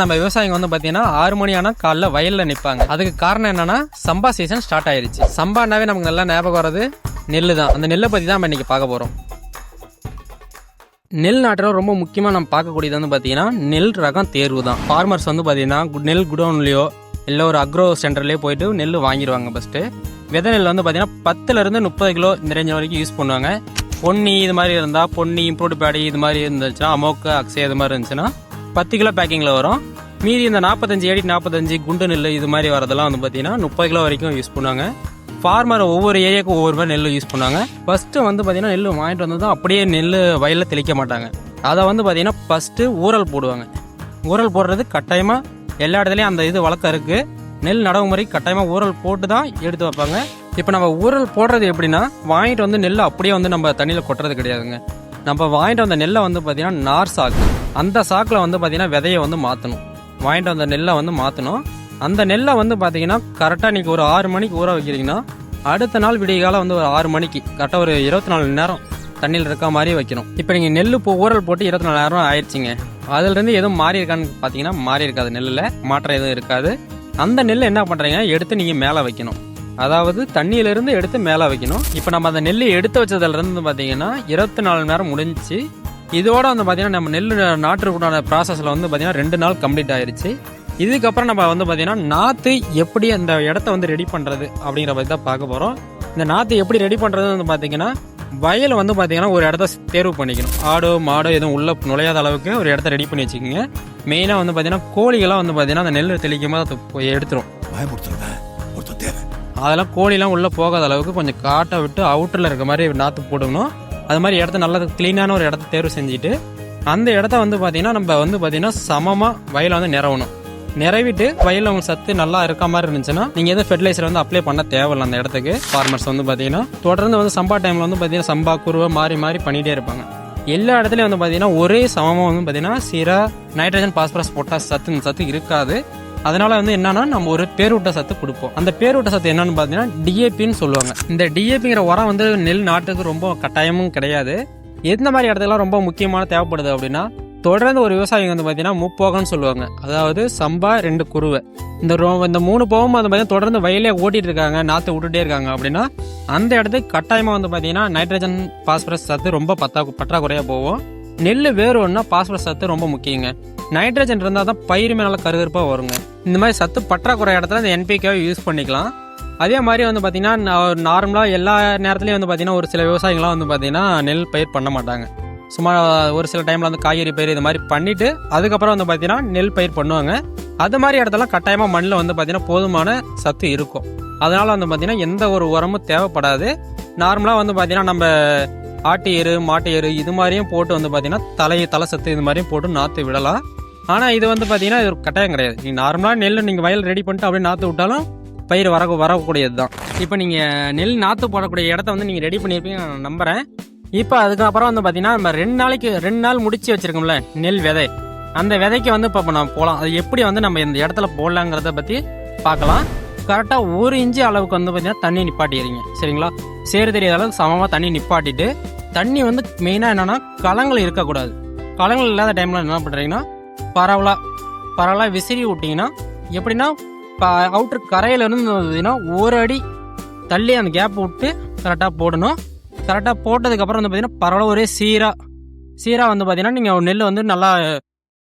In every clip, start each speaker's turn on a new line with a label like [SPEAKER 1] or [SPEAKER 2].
[SPEAKER 1] நம்ம விவசாயிங்க வந்து பார்த்தீங்கன்னா ஆறு மணி ஆனால் காலைல வயலில் நிற்பாங்க அதுக்கு காரணம் என்னன்னா சம்பா சீசன் ஸ்டார்ட் ஆயிருச்சு. சம்பானாவே நமக்கு நல்லா ஞாபகம் வர்றது நெல் தான் அந்த நெல்லை பற்றி தான் நம்ம இன்றைக்கி பார்க்க போகிறோம் நெல் நாட்டில் ரொம்ப முக்கியமாக நம்ம பார்க்கக்கூடியது வந்து பார்த்தீங்கன்னா நெல் ரகம் தேர்வு தான் ஃபார்மர்ஸ் வந்து பார்த்தீங்கன்னா நெல் குடோன்லேயோ இல்லை ஒரு அக்ரோ சென்டர்லேயே போயிட்டு நெல் வாங்கிடுவாங்க ஃபஸ்ட்டு விதை நெல் வந்து பார்த்தீங்கன்னா பத்துலேருந்து முப்பது கிலோ இந்த ரேஞ்ச் வரைக்கும் யூஸ் பண்ணுவாங்க. பொன்னி இது மாதிரி இருந்தால் பொன்னி இம்ப்ரூவ்டு பேடி இது மாதிரி இருந்துச்சுன்னா அமோக்கு அக்ஸே இது மாதிரி இருந்துச்சுன்னா பத்து கிலோ பேக்கிங்கில் வரும். மீதி இந்த நாற்பத்தஞ்சு ஏடி நாற்பத்தஞ்சு குண்டு நெல் இது மாதிரி வரதெல்லாம் வந்து பார்த்தீங்கன்னா முப்பது கிலோ வரைக்கும் யூஸ் பண்ணுவாங்க. ஃபார்மர் ஒவ்வொரு ஏரியாவுக்கும் ஒவ்வொரு மாதிரி நெல் யூஸ் பண்ணுவாங்க. ஃபஸ்ட்டு வந்து பார்த்திங்கன்னா நெல் வாங்கிட்டு வந்ததும் அப்படியே நெல் வயலில் தெளிக்க மாட்டாங்க. அதை வந்து பார்த்தீங்கன்னா ஃபஸ்ட்டு ஊறல் போடுவாங்க. ஊறல் போடுறது கட்டாயமாக எல்லா இடத்துலையும் அந்த இது வழக்கம் இருக்குது நெல் நடவு முறை கட்டாயமாக ஊறல் போட்டு தான் எடுத்து வைப்பாங்க. இப்போ நம்ம ஊறல் போடுறது எப்படின்னா வாங்கிட்டு வந்து நெல் அப்படியே வந்து நம்ம தண்ணியில் கொட்டுறது கிடையாதுங்க. நம்ம வாங்கிட்டு வந்த நெல்லை வந்து பார்த்திங்கன்னா நார் சாக்கு. அந்த சாக்கில் வந்து பார்த்தீங்கன்னா விதையை வந்து மாற்றணும் வாங்கிட்டு வந்த நெல்லை வந்து மாற்றணும் அந்த நெல்லை வந்து பார்த்தீங்கன்னா கரெக்டாக நீங்கள் ஒரு ஆறு மணிக்கு ஊற வைக்கிறீங்கன்னா அடுத்த நாள் விடிய காலம் வந்து ஒரு ஆறு மணிக்கு கரெக்டாக ஒரு இருபத்தி நாலு மணி நேரம் தண்ணியில் இருக்க மாதிரி வைக்கணும். இப்போ நீங்கள் நெல் இப்போ ஊரல் போட்டு இருபத்தி நாலு நேரம் ஆயிடுச்சிங்க. அதுலேருந்து எதுவும் மாறி இருக்கான்னு பார்த்தீங்கன்னா மாறி இருக்காது நெல்லில். மாற்றம் எதுவும் இருக்காது. அந்த நெல் என்ன பண்ணுறீங்கன்னா எடுத்து நீங்கள் மேலே வைக்கணும். அதாவது தண்ணியிலிருந்து எடுத்து மேலே வைக்கணும். இப்போ நம்ம அந்த நெல் எடுத்து வச்சதுலேருந்து பார்த்தீங்கன்னா இருபத்தி நாலு மணி நேரம் முடிஞ்சு இதோட வந்து பார்த்தீங்கன்னா நம்ம நெல் நாட்டுக்குண்டான ப்ராசஸில் வந்து பார்த்தீங்கன்னா ரெண்டு நாள் கம்ப்ளீட் ஆயிருச்சு. இதுக்கப்புறம் நம்ம வந்து பார்த்தீங்கன்னா நாற்று எப்படி அந்த இடத்த வந்து ரெடி பண்ணுறது அப்படிங்கிற பற்றி தான் பார்க்க போகிறோம் இந்த நாற்று எப்படி ரெடி பண்ணுறது வந்து பார்த்தீங்கன்னா வயல் வந்து பார்த்தீங்கன்னா ஒரு இடத்த தேர்வு பண்ணிக்கணும். ஆடோ மாடோ எதுவும் உள்ள நுழையாத அளவுக்கு ஒரு இடத்த ரெடி பண்ணி வச்சுக்கோங்க. மெயினாக வந்து பார்த்தீங்கன்னா கோழிகள்லாம் வந்து பார்த்தீங்கன்னா அந்த நெல் தெளிக்கும் போது அது எடுத்துரும். அதெல்லாம் கோழிலாம் உள்ளே போகாத அளவுக்கு கொஞ்சம் காட்டை விட்டு அவுட்டரில் இருக்க மாதிரி நாற்று போடணும் அது மாதிரி இடத்த நல்ல க்ளீனான ஒரு இடத்த தேர்வு செஞ்சுட்டு அந்த இடத்த வந்து பார்த்தீங்கன்னா நம்ம வந்து பார்த்தீங்கன்னா சமமாக வயலை வந்து நிறவணும். நிறவிட்டு வயலில் உங்களுக்கு சத்து நல்லா இருக்க மாதிரி இருந்துச்சுன்னா நீங்கள் எதுவும் ஃபெர்டிலைசர் வந்து அப்ளை பண்ண தேவையில்ல அந்த இடத்துக்கு. ஃபார்மர்ஸ் வந்து பார்த்தீங்கன்னா தொடர்ந்து வந்து சம்பா டைமில் வந்து பார்த்தீங்கன்னா சம்பா குருவை மாறி மாறி பண்ணிகிட்டே இருப்பாங்க. எல்லா இடத்துலையும் வந்து பார்த்தீங்கன்னா ஒரே சமமாக வந்து பார்த்தீங்கன்னா சீரா நைட்ரஜன் பாஸ்பரஸ் பொட்டாஸ் சத்து சத்து இருக்காது. அதனால வந்து என்னன்னா நம்ம ஒரு பேரூட்ட சத்து கொடுப்போம். அந்த பேரூட்ட சத்து என்னன்னு பார்த்தீங்கன்னா டிஏபின்னு சொல்லுவாங்க. இந்த டிஏபிங்கிற உரம் வந்து நெல் நாட்டுக்கு ரொம்ப கட்டாயமும் கிடையாது. எந்த மாதிரி இடத்துலலாம் ரொம்ப முக்கியமான தேவைப்படுது அப்படின்னா தொடர்ந்து ஒரு விவசாயிங்க வந்து பார்த்தீங்கன்னா முப்போகம்னு சொல்லுவாங்க. அதாவது சம்பா ரெண்டு குருவை. இந்த ரோ இந்த மூணு போகம் வந்து பார்த்தீங்கன்னா தொடர்ந்து வயலே ஓட்டிட்டு இருக்காங்க நாற்று விட்டுட்டே இருக்காங்க அப்படின்னா அந்த இடத்துக்கு கட்டாயமாக வந்து பார்த்தீங்கன்னா நைட்ரஜன் பாஸ்பரஸ் சத்து ரொம்ப பத்தா பற்றாக்குறையாக போகும். நெல் வேறு ஒன்றா பாஸ்பரஸ் சத்து ரொம்ப முக்கியங்க. நைட்ரஜன் இருந்தால் தான் பயிர் மேலே கருகருப்பாக வருங்க. இந்த மாதிரி சத்து பற்றாக்குறை இடத்துல இந்த என்பிகேவை யூஸ் பண்ணிக்கலாம். அதே மாதிரி வந்து பார்த்தீங்கன்னா நார்மலாக எல்லா நேரத்துலையும் வந்து பார்த்திங்கன்னா ஒரு சில விவசாயிகள்லாம் வந்து பார்த்திங்கன்னா நெல் பயிர் பண்ண மாட்டாங்க. சும்மா ஒரு சில டைமில் வந்து காய்கறி பயிர் இது மாதிரி பண்ணிவிட்டு அதுக்கப்புறம் வந்து பார்த்திங்கன்னா நெல் பயிர் பண்ணுவாங்க. அது மாதிரி இடத்துல கட்டாயமாக மண்ணில் வந்து பார்த்திங்கன்னா போதுமான சத்து இருக்கும். அதனால் வந்து பார்த்திங்கன்னா எந்த ஒரு உரமும் தேவைப்படாது. நார்மலாக வந்து பார்த்தீங்கன்னா நம்ம ஆட்டு எரு மாட்டு எரு இது மாதிரியும் போட்டு வந்து பார்த்திங்கன்னா தலை தலை சத்து இது மாதிரியும் போட்டு நாற்று விடலாம். ஆனால் இது வந்து பார்த்தீங்கன்னா இது ஒரு கட்டாயம் கிடையாது. நீங்கள் நார்மலாக நெல் நீங்கள் வயல் ரெடி பண்ணிட்டு அப்படியே நாற்று விட்டாலும் பயிர் வர வரக்கூடியது தான் இப்போ நீங்கள் நெல் நாற்று போடக்கூடிய இடத்த வந்து நீங்கள் ரெடி பண்ணியிருப்பீங்க நான் நம்புகிறேன் இப்போ அதுக்கப்புறம் வந்து பார்த்தீங்கன்னா நம்ம ரெண்டு நாளைக்கு ரெண்டு நாள் முடிச்சு வச்சிருக்கோம்ல நெல் விதை. அந்த விதைக்கு வந்து இப்போ நம்ம போகலாம் அது எப்படி வந்து நம்ம இந்த இடத்துல போடலாங்கிறத பற்றி பார்க்கலாம் கரெக்டாக ஒரு இன்ச்சு அளவுக்கு வந்து பார்த்தீங்கன்னா தண்ணி நிப்பாட்டிடுறீங்க. சரிங்களா? சேறு தெரியாத அளவுக்கு சமமாக தண்ணி நிப்பாட்டிட்டு தண்ணி வந்து மெயினாக என்னென்னா களங்கள் இருக்கக்கூடாது. களங்கள் இல்லாத டைமில் என்ன பண்ணுறீங்கன்னா பரவலாக பரவலாக விசிறி விட்டிங்கன்னா எப்படின்னா அவுட்ரு கரையிலேருந்து வந்ததுன்னா ஒரு அடி தள்ளி அந்த கேப் விட்டு கரெக்டாக போடணும். கரெக்டாக போட்டதுக்கப்புறம் வந்து பார்த்தீங்கன்னா பரவலாக ஒரே சீராக சீராக வந்து பார்த்தீங்கன்னா நீங்கள் நெல் வந்து நல்லா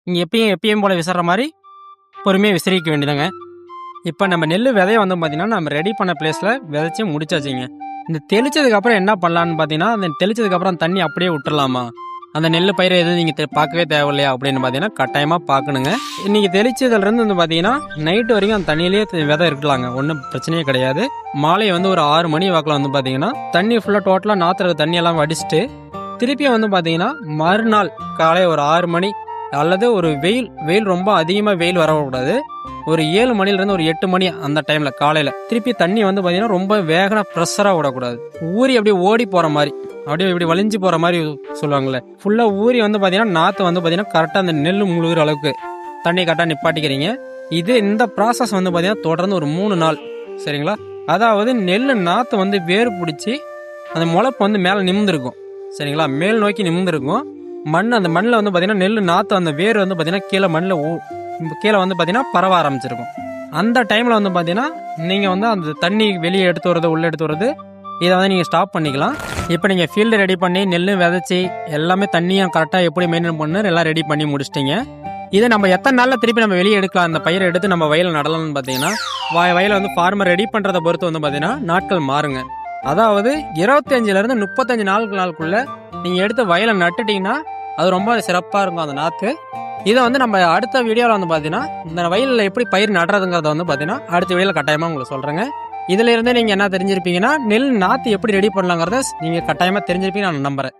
[SPEAKER 1] நீங்கள் எப்பயும் எப்பயும் போல் விசிற மாதிரி பொறுமையாக விசிறிக்க வேண்டியதாங்க. இப்போ நம்ம நெல் விதைய வந்து பார்த்தீங்கன்னா நம்ம ரெடி பண்ண பிளேஸில் விதைச்சி முடிச்சாச்சுங்க. இந்த தெளிச்சதுக்கப்புறம் என்ன பண்ணலான்னு பார்த்தீங்கன்னா அந்த தெளிச்சதுக்கப்புறம் தண்ணி அப்படியே விட்டுடலாமா அந்த நெல் பயிரை எதுவும் நீங்கள் பார்க்கவே தேவையில்லையா அப்படின்னு பார்த்தீங்கன்னா கட்டாயமாக பார்க்கணுங்க. இன்றைக்கி தெளிச்சதுலேருந்து வந்து பார்த்தீங்கன்னா நைட்டு வரைக்கும் அந்த தண்ணியிலேயே விதை இருக்கலாங்க. ஒன்றும் பிரச்சனையே கிடையாது. மாலை வந்து ஒரு ஆறு மணி வாக்கில் வந்து பார்த்தீங்கன்னா தண்ணி ஃபுல்லாக டோட்டலாக நாற்றுற தண்ணியெல்லாம் எல்லாம் திருப்பியும் வந்து பார்த்தீங்கன்னா மறுநாள் காலை ஒரு ஆறு மணி அல்லது ஒரு வெயில் வெயில் ரொம்ப அதிகமாக வெயில் வரக்கூடாது. ஒரு ஏழு மணிலேருந்து ஒரு எட்டு மணி அந்த டைமில் காலையில். திருப்பி தண்ணி வந்து பார்த்தீங்கன்னா ரொம்ப வேகன ப்ரெஷராக விடக்கூடாது. ஊறி அப்படியே ஓடி போகிற மாதிரி. அப்படியே இப்படி வலிஞ்சு போகிற மாதிரி சொல்லுவாங்கள்ல ஃபுல்லாக ஊறி வந்து பார்த்தீங்கன்னா நாற்று வந்து பார்த்தீங்கன்னா கரெக்டாக அந்த நெல் முழுகிற அளவுக்கு தண்ணி கரெக்டாக நிப்பாட்டிக்கிறீங்க. இது இந்த ப்ராசஸ் வந்து பார்த்தீங்கன்னா தொடர்ந்து ஒரு மூணு நாள். சரிங்களா? அதாவது நெல் நாற்று வந்து வேர் பிடிச்சி அந்த முளைப்பு வந்து மேலே நிமிர்ந்துருக்கும். சரிங்களா? மேல் நோக்கி நிமிர்ந்துருக்கும். மண் அந்த மண்ணில் வந்து பார்த்தீங்கன்னா நெல் நாற்று அந்த வேர் வந்து பார்த்தீங்கன்னா கீழே மண்ணில் கீழே வந்து பார்த்தீங்கன்னா பரவ ஆரம்பிச்சிருக்கும். அந்த டைமில் வந்து பார்த்தீங்கன்னா நீங்கள் வந்து அந்த தண்ணி வெளியே எடுத்து வர்றது உள்ளே எடுத்து வர்றது இதை வந்து நீங்கள் ஸ்டாப் பண்ணிக்கலாம். இப்போ நீங்கள் ஃபீல்டு ரெடி பண்ணி நெல் விதைச்சி எல்லாமே தண்ணியும் கரெக்டாக எப்படி மெயின்டைன் பண்ணு எல்லாம் ரெடி பண்ணி முடிச்சிட்டிங்க. இதை நம்ம எத்தனை நாளில் திருப்பி நம்ம வெளியே எடுக்கலாம்? அந்த பயிரை எடுத்து நம்ம வயலில் நடலாம்னு பார்த்தீங்கன்னா வயலை வந்து ஃபார்மர் ரெடி பண்ணுறதை பொறுத்து வந்து பார்த்தீங்கன்னா நாட்கள் மாறுங்க. அதாவது இருபத்தஞ்சிலேருந்து முப்பத்தஞ்சு நாளுக்கு நாளுக்குள்ளே நீங்கள் எடுத்து வயலை நட்டுட்டிங்கன்னா அது ரொம்ப சிறப்பாக இருக்கும் அந்த நாற்று இதை வந்து நம்ம அடுத்த வீடியோவில் வந்து பார்த்தீங்கன்னா இந்த வயலில் எப்படி பயிர் நடுறதுங்கிறத வந்து பார்த்தீங்கன்னா அடுத்த வீடியோவில் கட்டாயமாக உங்களுக்கு சொல்கிறேங்க இதுல இருந்தே நீங்கள் என்ன தெரிஞ்சிருப்பீங்கன்னா நெல் நாற்று எப்படி ரெடி பண்ணலாங்கிறத நீங்கள் கட்டாயமாக தெரிஞ்சிருப்பீங்க நான் நம்புறேன்.